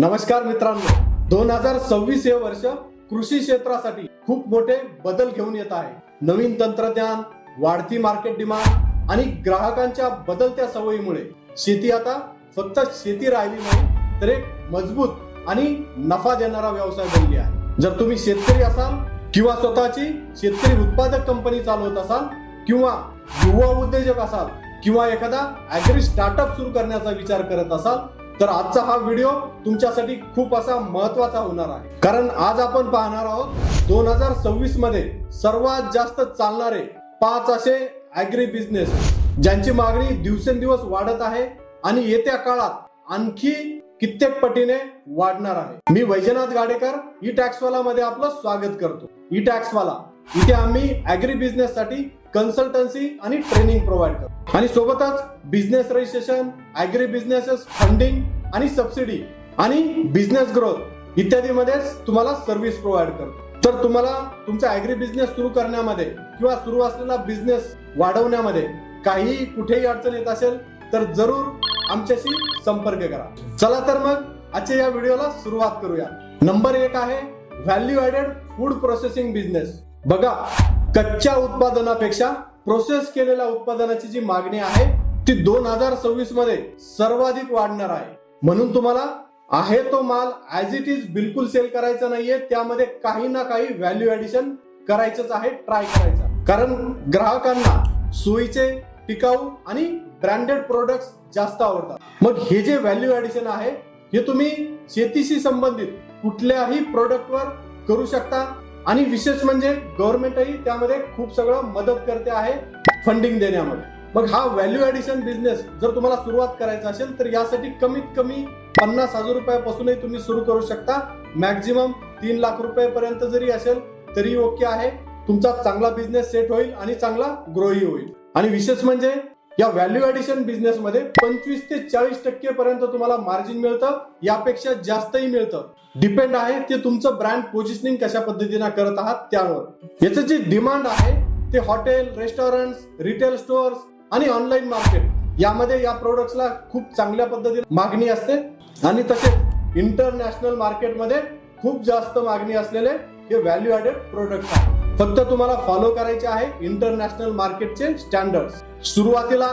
नमस्कार मित्रांनो. दोन हजार सव्वीस हे वर्ष कृषी क्षेत्रासाठी खूप मोठे बदल घेऊन येत आहे. नवीन तंत्रज्ञान वाढती मार्केट डिमांड आणि ग्राहकांच्या बदलत्या सवयीमुळे. शेती आता फक्त शेती राहिली नाही तर एक मजबूत आणि नफा देणारा व्यवसाय बनली आहे. जर तुम्ही शेतकरी असाल किंवा स्वतःची शेतकरी उत्पादक कंपनी चालवत असाल किंवा युवा उद्योजक असाल किंवा एखादा ऍग्री स्टार्टअप सुरू करण्याचा विचार करत असाल तर आजचा हा व्हिडिओ तुमच्यासाठी खूप असा महत्त्वाचा होणार आहे. कारण आज आपण पाहणार आहोत दोन हजार सव्वीसमध्ये सर्वात जास्त चालणारे पाच असे ऍग्री बिझनेस ज्यांची मागणी दिवसेंदिवस वाढत आहे आणि येत्या काळात आणखी कित्येक पटीने वाढणार आहे. मी वैजनाथ गाडेकर ई टॅक्सवाला मध्ये आपलं स्वागत करतो. ई टॅक्सवाला इथे आम्ही ऍग्री बिझनेस साठी कन्सल्टन्सी आणि ट्रेनिंग प्रोव्हाइड करतो. आणि सोबतच business registration agri businesses funding आणि सबसिडी आणि बिझनेस ग्रोथ इत्यादी मध्येच तुम्हाला सर्व्हिस प्रोव्हाइड करतो. तर तुम्हाला तुमचा ऍग्री बिझनेस सुरू करण्यामध्ये किंवा सुरू असलेला बिझनेस वाढवण्यामध्ये काही कुठेही अडचण येत असेल तर जरूर आमच्याशी संपर्क करा. चला तर मग आजच्या या व्हिडिओला सुरुवात करूया. नंबर एक आहे value added food processing business बघा कच्च्या उत्पादनापेक्षा प्रोसेस केलेल्या उत्पादनाची जी मागणी आहे ती दोन हजार सव्वीसमध्ये सर्वाधिक वाढणार आहे. म्हणून तुम्हाला आहे तो माल ऍज इट इज बिलकुल सेल करायचा नाहीये त्यामध्ये काही ना काही व्हॅल्यू ऍडिशन करायचंच आहे ट्राय करायचं कारण ग्राहकांना सोयीचे टिकाऊ आणि ब्रँडेड प्रोडक्ट्स जास्त आवडतात. मग हे जे व्हॅल्यू ऍडिशन आहे हे तुम्ही शेतीशी संबंधित कुठल्याही प्रोडक्टवर करू शकता आणि विशेष म्हणजे गव्हर्नमेंटही त्यामध्ये खूप सगळं मदत करते आहे फंडिंग देण्यामध्ये. मग हा व्हॅल्यू ऍडिशन बिझनेस जर तुम्हाला सुरुवात करायचा असेल तर यासाठी कमीत कमी पन्नास हजार रुपयापासूनही तुम्ही सुरू करू शकता. मॅक्झिमम तीन लाख रुपयापर्यंत जरी असेल तरी ओके आहे. तुमचा चांगला बिझनेस सेट होईल आणि चांगला ग्रोही होईल. आणि विशेष म्हणजे या व्हॅल्यू ऍडिशन बिझनेस मध्ये पंचवीस ते चाळीस टक्के पर्यंत तुम्हाला मार्जिन मिळतं. यापेक्षा जास्तही मिळतं. डिपेंड आहे ते तुमचं ब्रँड पोझिशनिंग कशा पद्धतीने करत आहात त्यावर. याचं जे डिमांड आहे ते हॉटेल रेस्टॉरंट रिटेल स्टोअर्स आणि ऑनलाईन मार्केट यामध्ये या प्रोडक्ट्सला खूप चांगल्या पद्धतीने मागणी असते. आणि तसेच इंटरनॅशनल मार्केटमध्ये खूप जास्त मागणी असलेले हे व्हॅल्यू ऍडेड प्रोडक्ट आहे फक्त तुम्हाला फॉलो करायचे आहे इंटरनॅशनल मार्केटचे स्टँडर्ड सुरुवातीला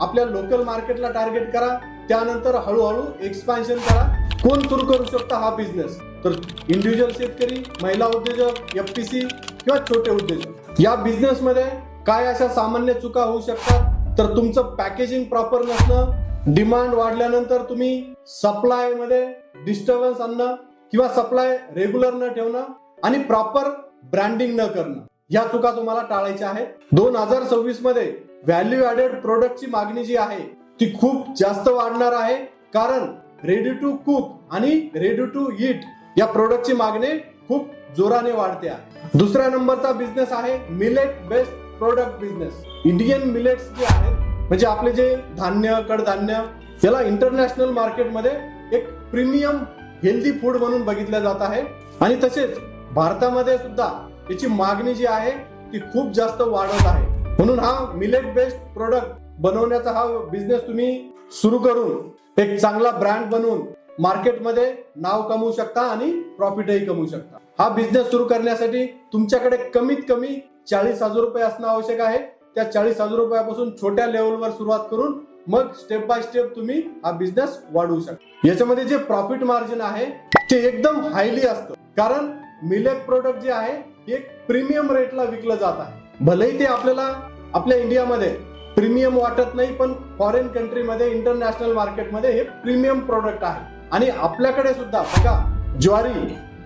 आपल्या लोकल मार्केटला टार्गेट करा त्यानंतर हळूहळू एक्सपान्शन करा. कोण सुरू करू शकता हा बिझनेस तर इंडिव्हिज्युअल शेतकरी महिला उद्योजक एफपीसी किंवा छोटे उद्योजक. या बिझनेस मध्ये काय अशा सामान्य चुका होऊ शकतात? तर तुमचं पॅकेजिंग प्रॉपर नसणं डिमांड वाढल्यानंतर तुम्ही सप्लायमध्ये डिस्टर्बन्स आणणं किंवा सप्लाय रेग्युलर न ठेवणं आणि प्रॉपर ब्रँडिंग न करणं. या चुका तुम्हाला टाळायच्या आहेत. दोन हजार सव्वीसमध्ये व्हॅल्यू ऍडेड प्रोडक्टची मागणी जी आहे ती खूप जास्त वाढणार आहे. कारण रेडी टू कुक आणि रेडी टू ईट या प्रोडक्टची मागणी खूप जोराने वाढते आहे. दुसऱ्या नंबरचा बिझनेस आहे millet based product business Indian millets जे आहेत म्हणजे आपले जे धान्य कडधान्य याला इंटरनॅशनल मार्केटमध्ये एक प्रीमियम हेल्दी फूड म्हणून बघितलं जात आहे. आणि तसेच भारतामध्ये सुद्धा याची मागणी जी आहे ती खूप जास्त वाढत आहे. म्हणून हा मिलेट बेस्ड प्रोडक्ट बनवण्याचा हा बिझनेस तुम्ही सुरू करून एक चांगला ब्रँड बनवून मार्केटमध्ये नाव कमवू शकता आणि प्रॉफिटही कमवू शकता. हा बिझनेस सुरू करण्यासाठी तुमच्याकडे कमीत कमी चाळीस हजार रुपये असणं आवश्यक आहे. त्या चाळीस हजार रुपयापासून छोट्या लेवलवर सुरुवात करून मग स्टेप बाय स्टेप तुम्ही हा बिझनेस वाढवू शकता. याच्यामध्ये जे प्रॉफिट मार्जिन आहे ते एकदम हायली असतं. कारण मिलेट प्रोडक्ट जे आहे ते एक प्रीमियम रेटला विकलं जात आहे. भलेही ते आपल्याला आपल्या इंडियामध्ये प्रीमियम वाटत नाही पण फॉरेन कंट्रीमध्ये इंटरनॅशनल मार्केटमध्ये हे प्रीमियम प्रोडक्ट आहे. आणि आपल्याकडे सुद्धा बघा ज्वारी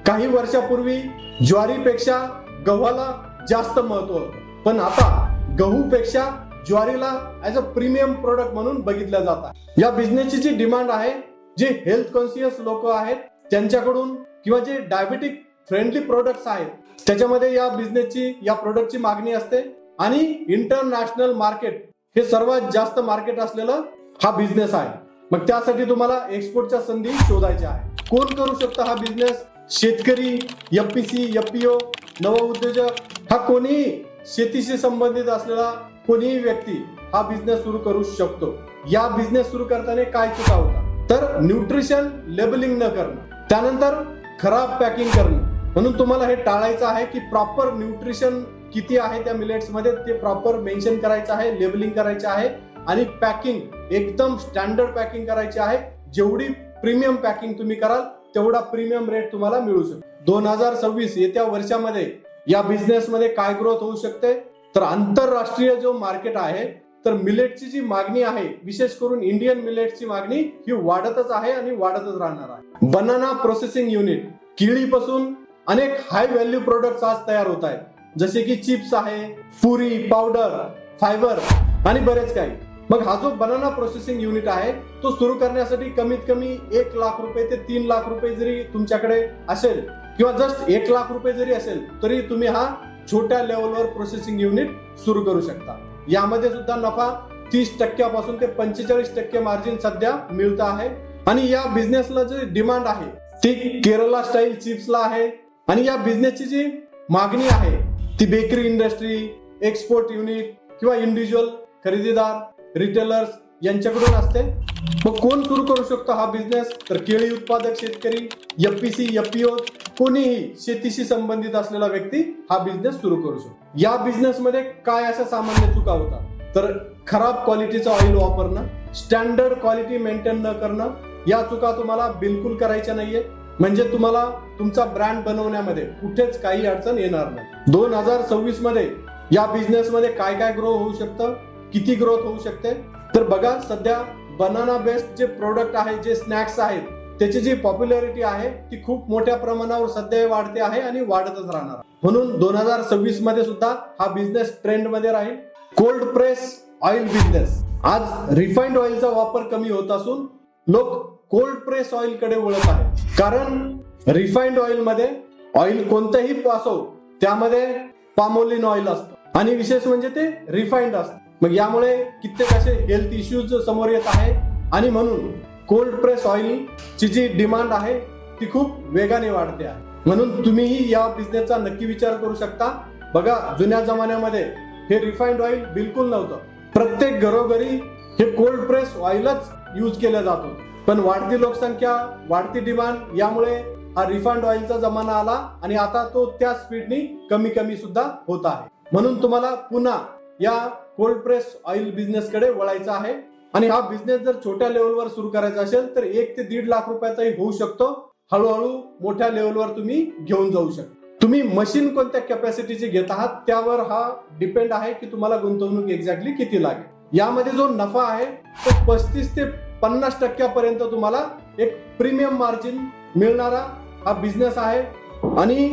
काही वर्षापूर्वी ज्वारीपेक्षा गव्हाला जास्त महत्त्व होतं. पण आता गहूपेक्षा ज्वारीला ऍज अ प्रीमियम प्रोडक्ट म्हणून बघितलं जातात या बिझनेसची जी डिमांड आहे जे हेल्थ कॉन्शियस लोक आहेत त्यांच्याकडून किंवा जे डायबेटिक फ्रेंडली प्रोडक्ट्स आहेत. त्याच्यामध्ये या बिझनेसची या प्रोडक्टची मागणी असते. आणि इंटरनॅशनल मार्केट हे सर्वात जास्त मार्केट असलेलं हा बिझनेस आहे. मग त्यासाठी तुम्हाला एक्सपोर्टच्या संधी शोधायच्या आहे कोण करू शकता हा बिझनेस? शेतकरी एफपीसी एफपीओ नवउद्योजक हा कोणीही शेतीशी संबंधित असलेला कोणीही व्यक्ती हा बिझनेस सुरू करू शकतो. या बिझनेस सुरू करताना काय चुका होता तर न्यूट्रिशन लेबलिंग न करणं. त्यानंतर खराब पॅकिंग करणं. म्हणून तुम्हाला हे टाळायचं आहे की प्रॉपर न्यूट्रिशन किती आहे त्या मिलेट्समध्ये ते प्रॉपर मेन्शन करायचं आहे लेबलिंग करायचं आहे आणि पॅकिंग एकदम स्टँडर्ड पॅकिंग करायची आहे. जेवढी प्रीमियम पॅकिंग तुम्ही कराल तेवढा प्रीमियम रेट तुम्हाला मिळू शकतो दोन हजार सव्वीस येत्या वर्षामध्ये या बिझनेस मध्ये काय ग्रोथ होऊ शकते? तर आंतरराष्ट्रीय जो मार्केट आहे तर मिलेटची जी मागणी आहे विशेष करून इंडियन मिलेटची मागणी ही वाढतच आहे आणि वाढतच राहणार आहे. बनाना प्रोसेसिंग युनिट केळीपासून अनेक हाय व्हॅल्यू प्रोडक्ट आज तयार होत आहेत. जसे की चिप्स आहे पुरी पावडर फायबर आणि बरेच काही. मग हा जो बनाना प्रोसेसिंग युनिट आहे तो सुरू करण्यासाठी कमीत कमी एक लाख रुपये ते तीन लाख रुपये जरी तुमच्याकडे असेल किंवा जस्ट एक लाख रुपये जरी असेल तरी तुम्ही हा छोट्या लेवलवर प्रोसेसिंग युनिट सुरू करू शकता. यामध्ये सुद्धा नफा तीस टक्क्यापासून ते पंचेचाळीस टक्के मार्जिन सध्या मिळत आहे. आणि या बिझनेसला जे डिमांड आहे ती केरला स्टाईल चिप्सला आहे आणि या बिझनेसची जी मागणी आहे ती बेकरी इंडस्ट्री एक्सपोर्ट युनिट किंवा इंडिव्हिज्युअल खरेदीदार रिटेलर्स यांच्याकडून असते. मग कोण सुरू करू शकतो हा बिझनेस तर केळी उत्पादक शेतकरी एफपीसी एफपीओ कोणीही शेतीशी संबंधित असलेला व्यक्ती हा बिझनेस सुरू करू शकतो. या बिझनेस मध्ये काय अशा सामान्य चुका होतात? तर खराब क्वालिटीचं ऑइल वापरणं स्टँडर्ड क्वालिटी मेंटेन न करणं या चुका तुम्हाला बिलकुल करायच्या नाहीये म्हणजे तुम्हाला तुमचा ब्रँड बनवण्यामध्ये कुठेच काही अडचण येणार नाही. दोन हजार सव्वीसमध्ये या बिझनेस मध्ये काय काय ग्रो होऊ शकतं? किती ग्रोथ होऊ शकते? तर बघा सध्या बनाना बेस्ड जे प्रोडक्ट आहे जे स्नॅक्स आहेत त्याची जी पॉप्युलॅरिटी आहे ती खूप मोठ्या प्रमाणावर सध्या वाढते आहे आणि वाढतच राहणार. म्हणून दोन हजार सव्वीसमध्ये सुद्धा हा बिझनेस ट्रेंडमध्ये राहील. कोल्ड प्रेस ऑइल बिझनेस आज रिफाईंड ऑइलचा वापर कमी होत असून लोक कोल्ड प्रेस ऑइलकडे वळत आहे. कारण रिफाईंड ऑइलमध्ये ऑइल कोणतंही असो त्यामध्ये पामोलिन ऑइल असतं. आणि विशेष म्हणजे ते रिफाईंड असतं. मग यामुळे कित्येक असे हेल्थ इश्यूज समोर येत आहे. आणि म्हणून कोल्ड प्रेस ऑइलची जी डिमांड आहे ती खूप वेगाने वाढते आहे. म्हणून तुम्हीही या बिझनेसचा नक्की विचार करू शकता. बघा जुन्या जमान्यामध्ये हे रिफाईंड ऑइल बिलकुल नव्हतं. प्रत्येक घरोघरी हे कोल्ड प्रेस ऑइलच यूज केलं जात होतं. पण वाढती लोकसंख्या वाढती डिमांड यामुळे हा रिफाइंड ऑइलचा जमाना आला आणि आता तो त्या स्पीडनी कमी कमी सुद्धा होत आहे. म्हणून तुम्हाला पुन्हा या कोल्ड प्रेस ऑइल बिझनेस कडे वळायचं आहे. आणि हा बिझनेस जर छोट्या लेवलवर सुरू करायचा असेल तर एक ते दीड लाख रुपयाचाही होऊ शकतो. हळूहळू मोठ्या लेवलवर तुम्ही घेऊन जाऊ शकता. तुम्ही मशीन कोणत्या कॅपॅसिटीची घेत आहात त्यावर हा डिपेंड आहे की तुम्हाला गुंतवणूक एक्झॅक्टली किती लागेल. यामध्ये जो नफा आहे तो पस्तीस ते पन्नास टक्क्यापर्यंत तुम्हाला एक प्रीमियम मार्जिन मिळणारा हा बिझनेस आहे. आणि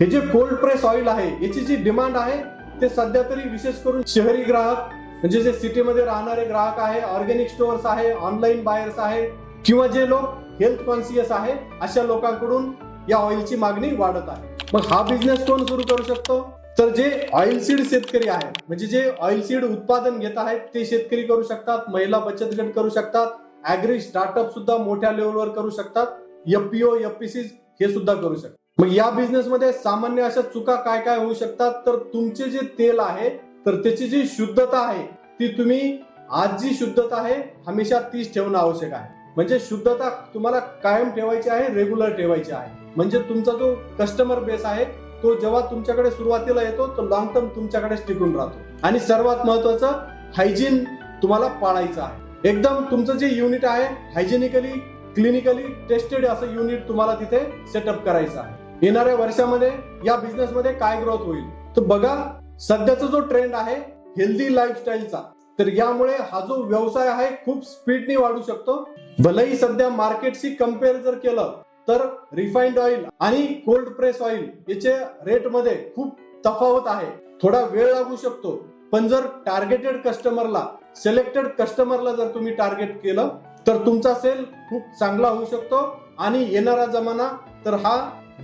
हे जे कोल्ड प्रेस ऑइल आहे याची जी डिमांड आहे ते सध्या तरी विशेष करून शहरी ग्राहक म्हणजे जे सिटीमध्ये राहणारे ग्राहक आहे ऑर्गॅनिक स्टोअर्स आहे ऑनलाईन बायर्स आहे किंवा जे लोक हेल्थ कॉन्सियस आहे अशा लोकांकडून या ऑइलची मागणी वाढत आहे. मग हा बिझनेस कोण सुरू करू शकतो? तर जे ऑइल सीड शेतकरी आहेत म्हणजे जे ऑइल सीड उत्पादन घेत आहेत ते शेतकरी करू शकतात महिला बचत गट करू शकतात ऍग्री स्टार्टअप सुद्धा मोठ्या लेवलवर करू शकतात. एफपीओ एफपीसी हे सुद्धा करू शकतात. मग या बिझनेसमध्ये सामान्य अशा चुका काय काय होऊ शकतात? तर तुमचे जे तेल आहे तर त्याची जी शुद्धता आहे ती तुम्ही आज जी शुद्धता आहे हमेशा तीच ठेवणं आवश्यक आहे. म्हणजे शुद्धता तुम्हाला कायम ठेवायची आहे रेग्युलर ठेवायची आहे. म्हणजे तुमचा जो कस्टमर बेस आहे तो जेव्हा तुमच्याकडे सुरुवातीला येतो तो लॉंग टर्म तुमच्याकडेच टिकून राहतो. आणि सर्वात महत्वाचं हायजीन तुम्हाला पाळायचं आहे. एकदम तुमचं जे युनिट आहे हायजेनिकली क्लिनिकली टेस्टेड असं युनिट तुम्हाला तिथे सेटअप करायचं आहे. येणाऱ्या वर्षामध्ये या बिझनेस मध्ये काय ग्रोथ होईल? तर बघा सध्याचा जो ट्रेंड आहे हेल्दी लाईफस्टाईलचा तर यामुळे हा जो व्यवसाय आहे खूप स्पीडने वाढू शकतो. भलेही सध्या मार्केटशी कंपेअर जर केलं तर रिफाईंड ऑइल आणि कोल्ड प्रेस ऑइल याचे रेटमध्ये खूप तफावत आहे. थोडा वेळ लागू शकतो. पण जर टार्गेटेड कस्टमरला सिलेक्टेड कस्टमरला जर तुम्ही टार्गेट केलं तर तुमचा सेल खूप चांगला होऊ शकतो. आणि येणारा जमाना तर हा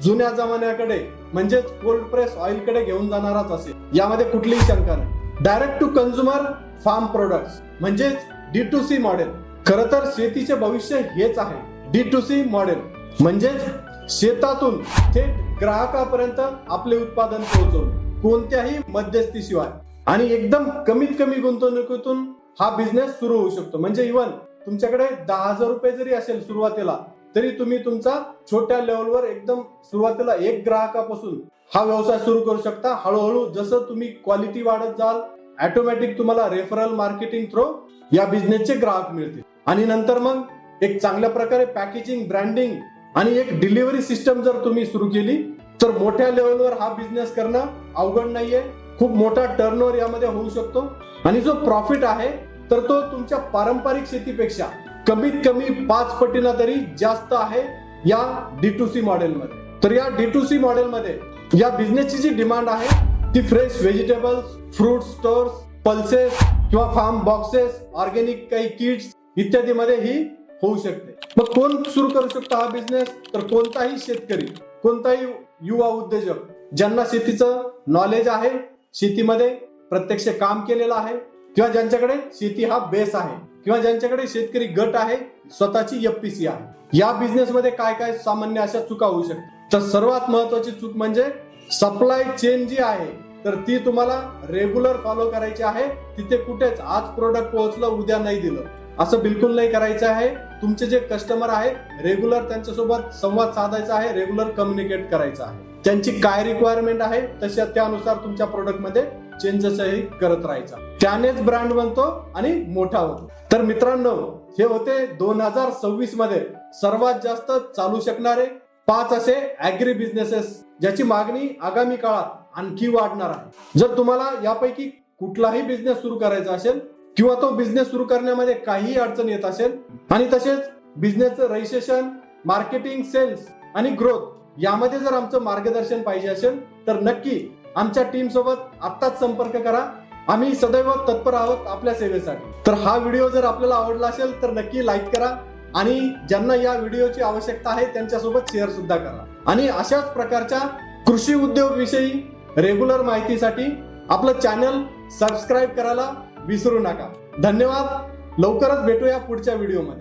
जुन्या जमान्याकडे म्हणजेच कोल्ड प्रेस ऑइलकडे घेऊन जाणाराच असेल. यामध्ये कुठलीही शंका नाही. Direct to consumer farm products म्हणजेच डी टू सी मॉडेल खर तर शेतीचे भविष्य हेच आहे. डी टू सी मॉडेल म्हणजेच शेतातून थेट ग्राहकापर्यंत आपले उत्पादन पोहोचवणे कोणत्याही मध्यस्थीशिवाय आणि एकदम कमीत कमी गुंतवणुकीतून हा बिझनेस सुरू होऊ शकतो. म्हणजे इव्हन तुमच्याकडे दहा हजार रुपये जरी असेल सुरुवातीला तरी तुम्ही तुमचा छोट्या लेवलवर एकदम सुरुवातीला एक ग्राहकापासून हा व्यवसाय सुरू करू शकता. हळूहळू जसं तुम्ही क्वालिटी वाढत जाल ऑटोमॅटिक तुम्हाला रेफरल मार्केटिंग थ्रू या बिझनेसचे ग्राहक मिळतील. आणि नंतर मग एक चांगल्या प्रकारे पॅकेजिंग ब्रँडिंग आणि एक डिलिव्हरी सिस्टम जर तुम्ही सुरू केली तर मोठ्या लेवलवर हा बिझनेस करणं अवघड नाहीये. खूप मोठा टर्नओव्हर यामध्ये होऊ शकतो. आणि जो प्रॉफिट आहे तर तो तुमच्या पारंपरिक शेतीपेक्षा कमीत कमी पाच पटीनं तरी जास्त आहे या डी टू सी मॉडेलमध्ये तर या डी टू सी मॉडेलमध्ये या बिझनेसची जी डिमांड आहे ती fresh vegetables fruit stores pulses किंवा फार्म बॉक्सेस ऑर्गेनिक काही किट्स इत्यादी मध्ये ही होऊ शकते. मग कोण सुरू करू शकतो हा बिझनेस तर कोणताही शेतकरी कोणताही युवा उद्योजक ज्यांना शेतीचं नॉलेज आहे शेतीमध्ये प्रत्यक्ष काम केलेलं आहे किंवा ज्यांच्याकडे शेती हा बेस आहे किंवा ज्यांच्याकडे शेतकरी गट आहे स्वतःची एफपीसी आहे. या बिझनेस मध्ये काय काय सामान्य अशा चुका होऊ शकतात. तर सर्वात महत्वाची चूक म्हणजे सप्लाय चेन जी आहे तर ती तुम्हाला रेग्युलर फॉलो करायची आहे. तिथे कुठेच आज प्रोडक्ट पोहोचलं उद्या नाही दिलं. असं बिलकुल नाही करायचं आहे. तुमचे जे कस्टमर आहेत रेग्युलर त्यांच्यासोबत संवाद साधायचा आहे रेग्युलर कम्युनिकेट करायचा आहे. त्यांची काय रिक्वायरमेंट आहे तशा त्यानुसार तुमच्या प्रोडक्टमध्ये चेंजेसही करत राहायचा. त्यानेच ब्रँड बनतो आणि मोठा होतो. तर मित्रांनो हे होते दोन हजार सव्वीसमध्ये सर्वात जास्त चालू शकणारे पाच असे अॅग्री बिझनेसेस ज्याची मागणी आगामी काळात आणखी वाढणार आहे. जर तुम्हाला यापैकी कुठलाही बिझनेस सुरू करायचा असेल किंवा तो बिझनेस सुरू करण्यामध्ये काहीही अडचण येत असेल आणि तसेच बिझनेसचं रजिस्ट्रेशन मार्केटिंग सेल्स आणि ग्रोथ यामध्ये जर आमचं मार्गदर्शन पाहिजे असेल तर नक्की आमच्या टीम सोबत आत्ताच संपर्क करा. आम्ही सदैव तत्पर आहोत आपल्या सेवेसाठी. तर हा व्हिडिओ जर आपल्याला आवडला असेल तर नक्की लाईक करा आणि ज्यांना या व्हिडिओची आवश्यकता आहे त्यांच्यासोबत शेअर सुद्धा करा. आणि अशाच प्रकारच्या कृषी उद्योग विषयी रेग्युलर माहितीसाठी आपलं चॅनल सबस्क्राईब करायला विसरू नका. धन्यवाद. लवकरच भेटूया पुढच्या व्हिडिओमध्ये